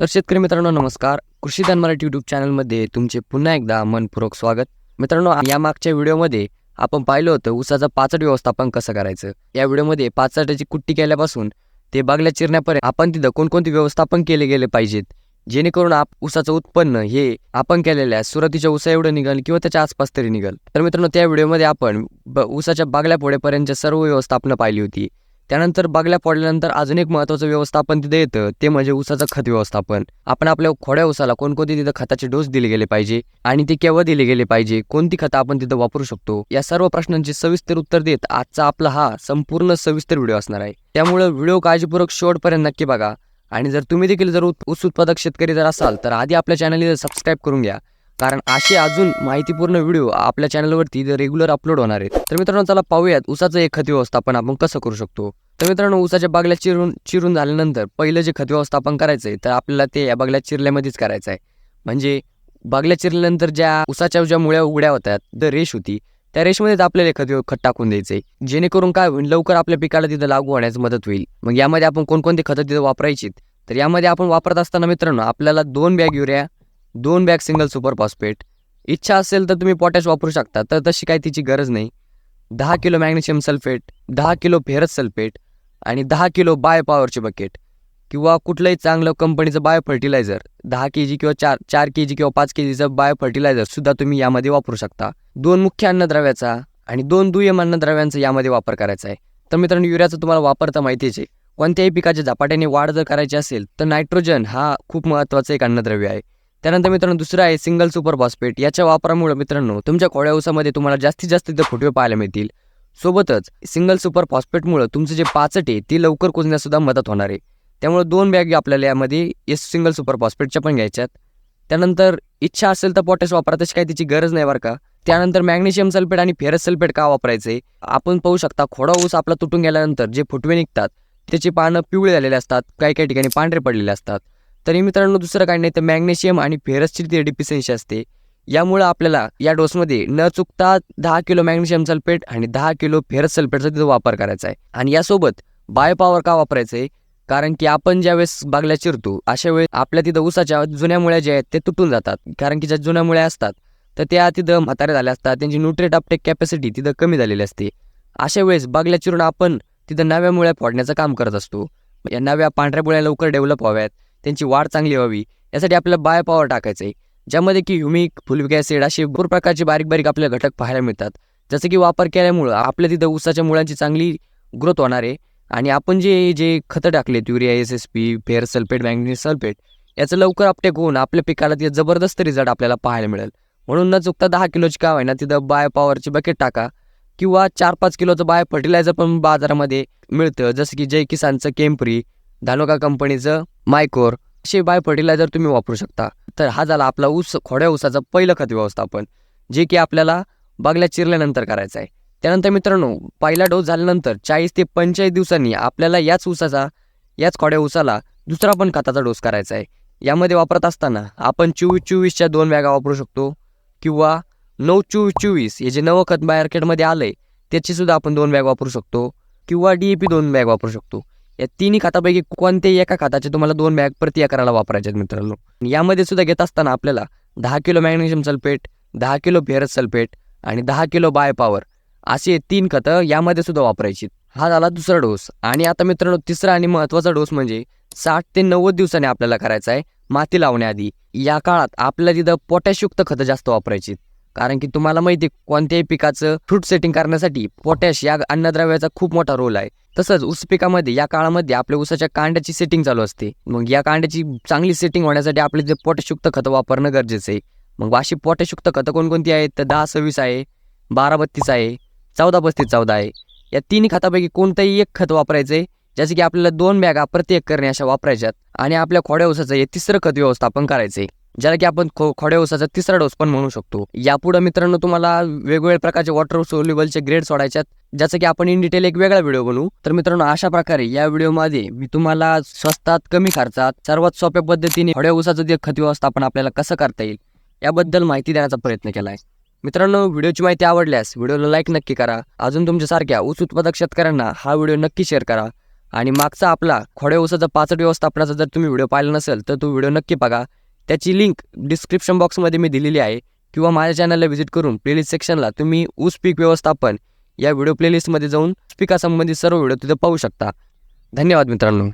तर शेतकरी मित्रांनो नमस्कार. कृषी दान मराठी यूट्यूब चॅनलमध्ये तुमचे पुन्हा एकदा मनपूर्वक स्वागत. मित्रांनो या मागच्या व्हिडिओमध्ये आपण पाहिलं होतं ऊसाचं पाचट व्यवस्थापन कसं करायचं. या व्हिडिओमध्ये पाचटाची कुट्टी केल्यापासून ते बागल्या चिरण्यापर्यंत आपण तिथं कोणकोणते व्यवस्थापन केले गेले पाहिजेत? जेणेकरून आप ऊसाचं उत्पन्न हे आपण केलेल्या सुरुवातीच्या ऊसा एवढं निघाल किंवा त्याच्या आसपास तरी निघाल. तर मित्रांनो त्या व्हिडिओमध्ये आपण ब ऊसाच्या बागल्या पोळेपर्यंतच्या सर्व व्यवस्थापनं पाहिली होती. त्यानंतर बागल्या पडल्यानंतर अजून एक महत्त्वाचं व्यवस्थापन तिथे येतं ते म्हणजे ऊसाचं खत व्यवस्थापन. आपण आपल्या खोड्या ऊसाला कोणकोणते तिथं खताचे डोस दिले गेले पाहिजे आणि ते केव्हा दिले गेले पाहिजे कोणती खतं आपण तिथं वापरू शकतो या सर्व प्रश्नांचे सविस्तर उत्तर देत आजचा आपला हा संपूर्ण सविस्तर व्हिडिओ असणार आहे. त्यामुळे व्हिडिओ काळजीपूर्वक शेवटपर्यंत नक्की बघा. आणि जर तुम्ही देखील जर ऊस ऊस उत्पादक शेतकरी जर असाल तर आधी आपल्या चॅनलला सबस्क्राईब करून घ्या. कारण असे अजून माहितीपूर्ण व्हिडिओ आपल्या चॅनलवरती रेग्युलर अपलोड होणार आहेत. तर मित्रांनो चला पाहूयात उसाचं एक खत व्यवस्थापन आपण कसं करू शकतो. तर मित्रांनो उसाच्या बागल्या चिरून चिरून झाल्यानंतर पहिलं जे खत व्यवस्थापन करायचं आहे तर आपल्याला ते या बागल्या चिरल्यामध्येच करायचं आहे. म्हणजे बागल्या चिरल्यानंतर ज्या उसाच्या ज्या मुळ्या उघड्या होत्या द रेश होती त्या रेशमध्येच आपल्याला खत खत टाकून द्यायचंय. जेणेकरून काय होईल लवकर आपल्या पिकाला तिथं लागू होण्यास मदत होईल. मग यामध्ये आपण कोणकोणते खतं तिथं वापरायची तर यामध्ये आपण वापरत असताना मित्रांनो आपल्याला दोन बॅग युरिया दोन बॅग सिंगल सुपर फॉस्फेट. इच्छा असेल तर तुम्ही पोटॅश वापरू शकता तर तशी काही तिची गरज नाही. दहा किलो मॅग्नेशियम सल्फेट दहा किलो फेरस सल्फेट आणि दहा किलो बाय पॉवरचे बकेट किंवा कुठलंही चांगलं कंपनीचं बायो फर्टिलायझर दहा के जी किंवा चार चार के जी किंवा पाच के जीचं बायो फर्टिलायझरसुद्धा तुम्ही यामध्ये वापरू शकता. दोन मुख्य अन्नद्रव्याचा आणि दोन दुय्यम अन्नद्रव्यांचा यामध्ये वापर करायचा आहे. तर मित्रांनो युरियाचा तुम्हाला वापर तर माहितीच आहे. कोणत्याही पिकाच्या झपाट्याने वाढ जर करायची असेल तर नायट्रोजन हा खूप महत्त्वाचं एक अन्नद्रव्य आहे. त्यानंतर मित्रांनो दुसरं आहे सिंगल सुपर फॉस्फेट याच्या वापरामुळे मित्रांनो तुमच्या खोड्या ऊसामध्ये तुम्हाला जास्तीत जास्त तिथे फुटवे पाहायला मिळतील. सोबतच सिंगल सुपर फॉस्फेटमुळे तुमचं जे पाचट आहे ती लवकर कुजण्यासुद्धा मदत होणार आहे. त्यामुळे दोन बॅग आपल्याला यामध्ये एस सिंगल सुपर फॉस्फेटच्या पण घ्यायच्यात. त्यानंतर इच्छा असेल तर पोटॅश वापरा तशी काही तिची गरज नाही बरं का. त्यानंतर मॅग्नेशियम सल्फेट आणि फेरस सल्फेट का वापरायचे आपण पाहू शकता खोडा ऊस आपला तुटून गेल्यानंतर जे फुटवे निघतात त्याची पानं पिवळे झालेले असतात काही काही ठिकाणी पांढरे पडलेले असतात. तरी मित्रांनो दुसरं काही नाही तर मॅग्नेशियम आणि फेरसची ती डिफिशियन्सी असते. यामुळं आपल्याला या डोसमध्ये न चुकता दहा किलो मॅग्नेशियम सल्फेट आणि दहा किलो फेरस सल्फेटचा तिथं वापर करायचा आहे. आणि यासोबत बायो पॉवर का वापरायचं आहे? कारण की आपण ज्यावेळेस बागल्या चिरतो अशा वेळेस आपल्या तिथं उसाच्या जुन्या मुळ्या ज्या आहेत ते तुटून जातात. कारण की ज्या जुन्या मुळ्या असतात तर त्या तिथं म्हाताऱ्या झाल्या असतात त्यांची न्यूट्रेट अपटेक कॅपॅसिटी तिथं कमी झालेली असते. अशा वेळेस बागल्या चिरून आपण तिथं नव्या मुळ्या फोडण्याचं काम करत असतो. या नव्या पांढऱ्या मुळ्या लवकर डेव्हलप व्हाव्यात. त्यांची वाढ चांगली व्हावी. यासाठी आपल्याला बाय पॉवर टाकायचं आहे ज्यामध्ये की ह्युमिक फुलविक ॲसिड असे भरपूर प्रकारचे बारीक बारीक आपल्याला घटक पाहायला मिळतात. जसं की वापर केल्यामुळं आपल्या तिथं ऊसाच्या मुळांची चांगली ग्रोथ होणार आहे. आणि आपण जे जे खतं टाकलेत urea S S P ferrous sulphate magnesium sulphate याचं लवकर अपटेक होऊन आपल्या पिकाला ते जबरदस्त रिझल्ट आपल्याला पाहायला मिळेल. म्हणून न चुकता दहा किलोची का ना तिथं बाय पॉवरची बकेट टाका. किंवा चार पाच किलोचं बायो फर्टिलायझर पण बाजारामध्ये मिळतं. जसं की जय किसानचं केम्प्री धानोका कंपनीचं मायकोर असे बाय फर्टिलायझर तुम्ही वापरू शकता तर हा झाला आपला ऊस खोड्या ऊसाचं पहिलं खत व्यवस्थापन जे की आपल्याला बागल्या चिरल्यानंतर करायचं आहे. त्यानंतर मित्रांनो पहिला डोस झाल्यानंतर चाळीस ते पंचेचाळीस दिवसांनी आपल्याला याच ऊसाचा याच खोड्या ऊसाला दुसरा पण खताचा डोस करायचा आहे. यामध्ये वापरत असताना आपण चोवीस चोवीसच्या दोन बॅगा वापरू शकतो किंवा नऊ चोवीस चोवीस हे जे नवं खत मार्केटमध्ये आलंय आहे त्याचीसुद्धा आपण दोन बॅग वापरू शकतो किंवा डी ए पी दोन बॅग वापरू शकतो. या तिन्ही खातापैकी कोणत्याही एका खाताचे तुम्हाला दोन बॅग प्रति एकराला वापरायचे आहेत मित्रांनो. यामध्ये सुद्धा घेत असताना आपल्याला दहा किलो मॅग्नेशियम सल्फेट दहा किलो फेरस सल्फेट आणि दहा किलो बाय पॉवर असे तीन खतं यामध्ये सुद्धा वापरायची हा झाला दुसरा डोस. आणि आता मित्रांनो तिसरा आणि महत्त्वाचा डोस म्हणजे साठ ते नव्वद दिवसांनी आपल्याला करायचा आहे माती लावण्याआधी. या काळात आपल्याला तिथं पोटॅशयुक्त खतं जास्त वापरायची कारण की तुम्हाला माहिती आहे, कोणत्याही पिकाचं फ्रूट सेटिंग करण्यासाठी पोटॅश या अन्नद्रव्याचा खूप मोठा रोल आहे. तसंच ऊस पिकामध्ये या काळामध्ये आपल्या ऊसाच्या कांड्याची सेटिंग चालू असते. मग या कांड्याची चांगली सेटिंग होण्यासाठी आपले जे पोटॅशयुक्त खतं वापरणं गरजेचं आहे. मग अशी पोटॅशयुक्त खतं कोणकोणती आहेत? तर दहा सव्वीस आहे बारा बत्तीस आहे चौदा पस्तीस चौदा आहे. या तिन्ही खतापैकी कोणतंही एक खत वापरायचं आहे जसे की आपल्याला दोन बॅगा प्रत्येक करणे अशा वापरायच्यात. आणि आपल्या खोड्या ऊसाचं हे तिसरं खत व्यवस्थापन करायचं आहे ज्याला की आपण खो खोड्या ऊसाचा तिसरा डोस पण म्हणू शकतो. यापुढे मित्रांनो तुम्हाला वेगवेगळ्या प्रकारचे वॉटर सोल्युबलचे ग्रेड सोडायच्यात ज्याचं की आपण इन डिटेल एक वेगळा व्हिडिओ बनवू. तर मित्रांनो अशा प्रकारे या व्हिडिओमध्ये मी तुम्हाला स्वस्तात कमी खर्चात सर्वात सोप्या पद्धतीने खोड्या ऊसाचं जे खत व्यवस्थापन आपल्याला कसं करता येईल याबद्दल माहिती देण्याचा प्रयत्न केला आहे मित्रांनो व्हिडिओची माहिती आवडल्यास व्हिडिओला लाईक नक्की करा. अजून तुमच्यासारख्या ऊस उत्पादक शेतकऱ्यांना हा व्हिडिओ नक्की शेअर करा. आणि मागचा आपला खोड्या ऊसाचा पाचट व्यवस्थापनाचा जर तुम्ही व्हिडिओ पाहिला नसेल तर तो व्हिडिओ नक्की बघा. त्याची लिंक डिस्क्रिप्शन बॉक्समध्ये मी दिलेली आहे. किंवा माझ्या चॅनलला व्हिजिट करून प्लेलिस्ट सेक्शनला तुम्ही ऊस पीक व्यवस्थापन या व्हिडिओ प्लेलिस्टमध्ये जाऊन पिकासंबंधित सर्व व्हिडिओ तिथं पाहू शकता. धन्यवाद मित्रांनो.